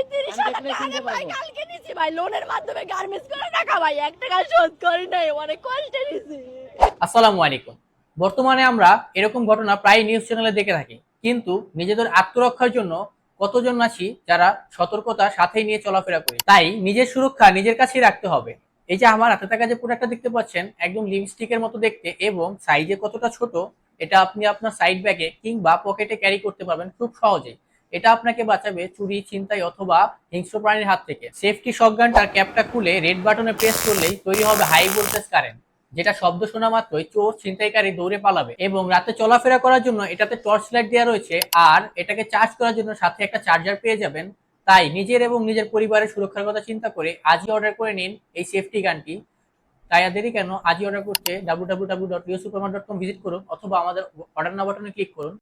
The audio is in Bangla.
পঁয়ত্রিশ হাজার টাকা ভাই কালকে নিছি ভাই। লোনের মাধ্যমে গার্মেন্টস করে টাকা ভাই। এক টাকা শোধ করি নাই অনেক কষ্টে নিছি। আসসালামু আলাইকুম। বর্তমানে আমরা এরকম ঘটনা প্রায় নিউজ চ্যানেলে দেখে থাকি। কিন্তু নিজেদের আত্মরক্ষার জন্য কতজন আছি যারা সতর্কতা সাথেই নিয়ে চলাফেরা করি? তাই নিজের সুরক্ষা নিজের কাছেই রাখতে হবে। এই যে আমার হাতে থাকা যে প্রোডাক্টটা দেখতে পাচ্ছেন একদম লিপস্টিকের মতো দেখতে এবং সাইজে কতটা ছোট এটা আপনি আপনার সাইড ব্যাগে কিংবা পকেটে ক্যারি করতে পারবেন খুব সহজে এটা আপনাকে বাঁচাবে চুরি, ছিনতাই অথবা হিংস্র প্রাণীর হাত থেকে। সেফটি শটগানটার ক্যাপটা খুলে রেড বাটনে প্রেস করলেই তৈরি হবে হাই ভোল্টেজ কারেন্ট যেটা শব্দ শোনা মাত্রই চোর, ছিনতাইকারী দৌড়ে পালাবে এবং রাতে চলাফেরা করার জন্য এটাতে টর্চ লাইট দেওয়া রয়েছে আর এটাকে চার্জ করার জন্য সাথে একটা চার্জার পেয়ে যাবেন। তাই নিজের এবং নিজের পরিবারের সুরক্ষার কথা চিন্তা করে আজই অর্ডার করে নিন এই সেফটি গানটি তাই আর দেরি কেন? আজই অর্ডার করতে W W W dot dot com visit করুন অথবা আমাদের অর্ডার না বাটনে ক্লিক করুন।